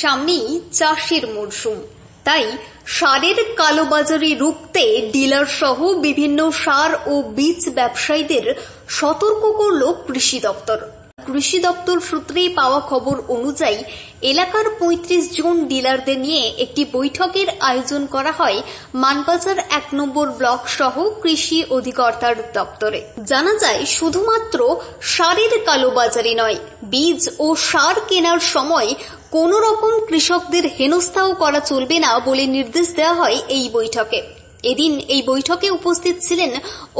সামনেই চাষের মরশুম। তাই সারের কালোবাজারি রুখতে ডিলার সহ বিভিন্ন সার ও বীজ ব্যবসায়ীদের সতর্ক করল কৃষি দপ্তর। কৃষি দপ্তর সূত্রে পাওয়া খবর অনুযায়ী এলাকার পঁয়ত্রিশ জন ডিলারদের নিয়ে একটি বৈঠকের আয়োজন করা হয় মানবাজার এক নম্বর ব্লক সহ কৃষি অধিকর্তার দপ্তরে। জানা যায়, শুধুমাত্র সারের কালোবাজারি নয়, বীজ ও সার কেনার সময় কোনো রকম কৃষকদের হেনস্থাও করা চলবে না বলে নির্দেশ দেওয়া হয় এই বৈঠকে। এদিন এই বৈঠকে উপস্থিত ছিলেন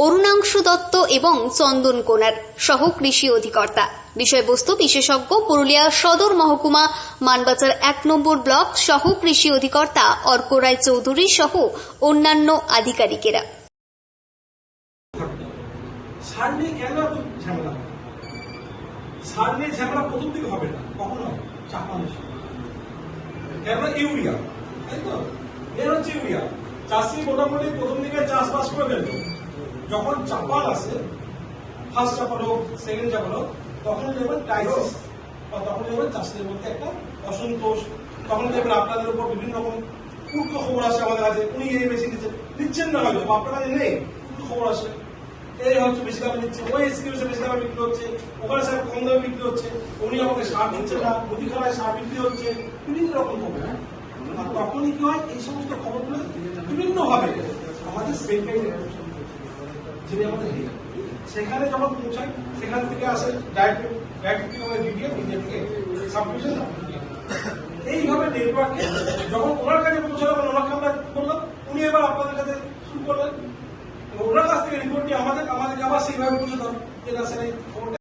অরুণাংশু দত্ত এবং চন্দন কোনার সহ কৃষি অধিকর্তা। বিষয়বস্তু বিশেষজ্ঞ পুরুলিয়া সদর মহকুমা মানবাজার এক নম্বর ব্লক সহ কৃষি অধিকর্তা অর্ক রায় চৌধুরী সহ অন্যান্য আধিকারিকেরা। ঝামেলা প্রথম হবে না। ইউরিয়া? তাই তো? হচ্ছে ইউরিয়া? চাষি মোটামুটি প্রথম দিকে চাষবাস যখন আসে ফার্স্ট হোক সেকেন্ড হোক তখন বা তখন চাষিদের একটা অসন্তোষ। তখন দেখবেন আপনাদের উপর বিভিন্ন রকম উল্টো খবর আসে আমাদের কাছে, উনি এই বেশি দিচ্ছেন দিচ্ছেন না হয়তো আপনার কাছে নেই, উল্টো খবর আসে। এই হচ্ছে বেশি দামে দিচ্ছে ওই বেশি দামে বিক্রি হচ্ছে, ওখানে স্যার কম দামে বিক্রি হচ্ছে। উনি আমাকে সার দিচ্ছে না মুদিখানায় সার বিক্রি হচ্ছে, বিভিন্ন রকম খবর আর তখনই কি হয়, এই সমস্ত খবরগুলো বিভিন্ন ভাবে আমাদের সেলফাই যিনি আমাদের সেখানে যখন পৌঁছায়, সেখান থেকে আসে ডাইরেক্ট ডাইরেক্ট আমাদের মিডিয়া মিডিয়া থেকে সাবমিশন এইভাবে নেটওয়ার্কে যখন ওনার কাছে পৌঁছালো ওনাকে আমরা বললাম, উনি এবার আপনাদের কাছে শুরু করলেন ওনার কাছ থেকে রিপোর্ট নিয়ে আমাদের, আমাদেরকে আবার সেইভাবে পৌঁছে দাও যে না স্যার